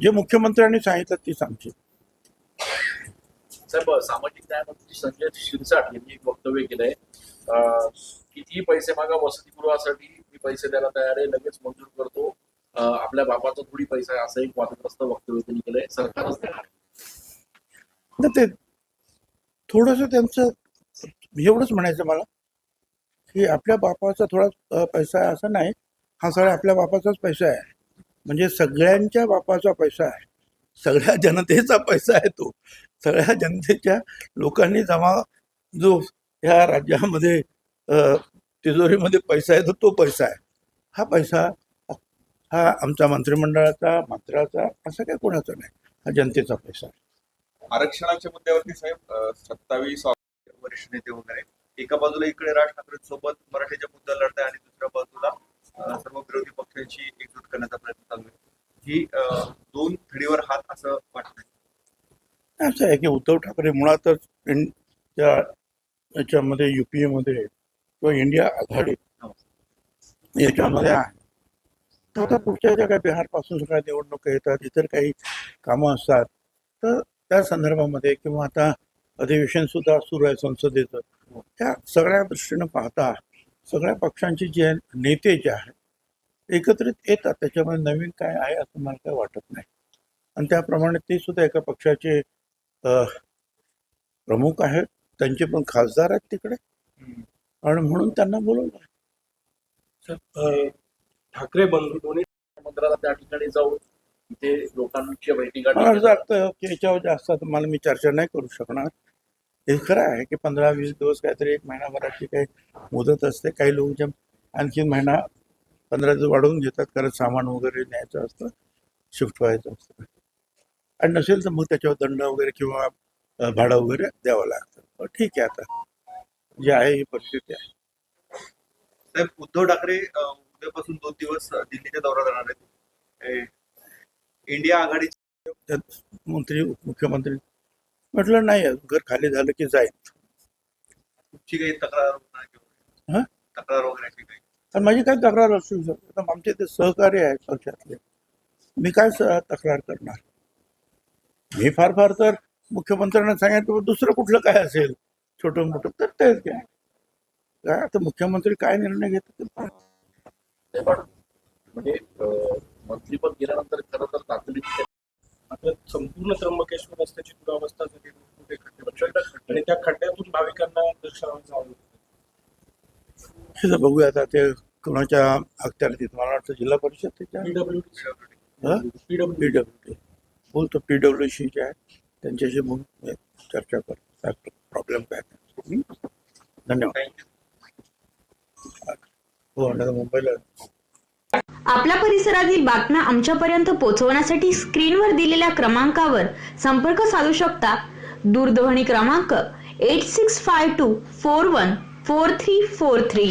जे मुख्यमंत्र्यांनी सांगितलं तीच आमची साहेब सामाजिक न्याय मंत्री संजय शिरसाट यांनी एक वक्तव्य केलंय. कितीही पैसे मागा वसतिगृहासाठी मी पैसे द्यायला तयार आहे लगेच मंजूर करतो. आपल्या बापाचा थोडी पैसा आहे असं एक वादग्रस्त वक्तव्य त्यांनी केलंय. सरकारच देणार ते थोडंसं त्यांचं एवढंच म्हणायचं मला की आपल्या बापाचा थोडा पैसा आहे असं नाही. हा सगळा आपल्या बापाचाच पैसा आहे. म्हणजे सगळ्यांच्या बापाचा पैसा आहे. सगळ्या जनतेचा पैसा आहे तो. सगळ्या जनतेच्या लोकांनी जमा जो ह्या राज्यामध्ये तिजोरीमध्ये पैसा आहे तो तो पैसा आहे. हा पैसा हा आमच्या मंत्रिमंडळाचा मंत्र्याचा असं काही कोणाचा नाही. हा जनतेचा पैसा आहे. आरक्षणाच्या मुद्द्यावरती साहेब सत्तावीस वरिष्ठ नेते वगैरे एका बाजूला इकडे राज ठाकरे सोबत मराठीच्या मुद्दा लढताय आणि दुसऱ्या बाजूला सर्व विरोधी पक्षांशी एकजूट करण्याचा प्रयत्न ही अं, दोन थडीवर हात असं वाटतंय असं आहे की उद्धव ठाकरे मुळातच त्या याच्यामध्ये युपीएमध्ये किंवा इंडिया आघाडी याच्यामध्ये आहे. तर आता पुढच्या ज्या काही बिहारपासून सगळ्या निवडणुका येतात इतर काही कामं असतात तर त्या संदर्भामध्ये किंवा आता अधिवेशन सुद्धा सुरू आहे संसदेचं त्या सगळ्या दृष्टीनं पाहता सगळ्या पक्षांचे जे नेते जे आहेत एकत्रित येतात. त्याच्यामध्ये नवीन काय आहे असं मला काय वाटत नाही. आणि त्याप्रमाणे ते सुद्धा एका पक्षाचे प्रमुख आहेत. त्यांचे पण खासदार आहेत तिकडे. आणि म्हणून त्यांना बोलवलं ठाकरे बंधू दोन्ही मंत्र्याला त्या ठिकाणी जाऊन मला वाटतं की याच्यावर जास्त मला मी चर्चा नाही करू शकणार. हे खरं आहे की पंधरा वीस दिवस काहीतरी एक महिनाभराची काही मुदत असते. काही लोक जे आणखी महिना पंधरा दिवस वाढवून घेतात कारण सामान वगैरे न्यायचं असतं शिफ्ट व्हायचं असतं. आणि नसेल तर मग त्याच्यावर दंड वगैरे किंवा भाडं वगैरे द्यावं लागतं. ठीक आहे आता. जे आहे ही परिस्थिती आहे. साहेब उद्धव ठाकरे उद्यापासून दोन दिवस दिल्लीच्या दौरा करणार आहेत. इंडिया आघाडी त्यात मंत्री उपमुख्यमंत्री म्हटलं नाही घर खाली झालं की जाईल. ची काही तक्रार वगैरे किंवा हं? तक्रार काही तर माझी काय तक्रार असू शकते. तर आमचे ते सहकार्य आहेत पक्षातले. मी काय स- तक्रार करणार? मी फार फार तर मुख्यमंत्र्यांना सांगितलं "बाबा, दुसरं कुठलं काय असेल? छोटं मोठं तर तेच काय काय आता मुख्यमंत्री काय निर्णय घेतात ते म्हणजे मंत्रीपद गेल्यानंतर खरं तर तातडीची आता संपूर्ण त्र्यंबकेश्वर रस्त्याची दुरावस्था झाली. आणि त्या खड्ड्यातून भाविकांना दर्शनाला जावं हे बघूया आता ते कोणाच्या अखत्यारीत मला वाटतं जिल्हा परिषद त्याच्या. पीडब्ल्यू हं? पीडब्ल्यू पीडब्ल्यू बोलतो पीडब्ल्यू सी जे आहे त्यांच्याशी मग मी चर्चा करतो प्रॉब्लेम काय? धन्यवाद. हो मुंबईला. आपल्या परिसरातील बातम्या आमच्यापर्यंत पोहोचवण्यासाठी स्क्रीनवर दिलेल्या क्रमांकावर संपर्क साधू शकता. दूरध्वनी क्रमांक eight six five two four one four three four three.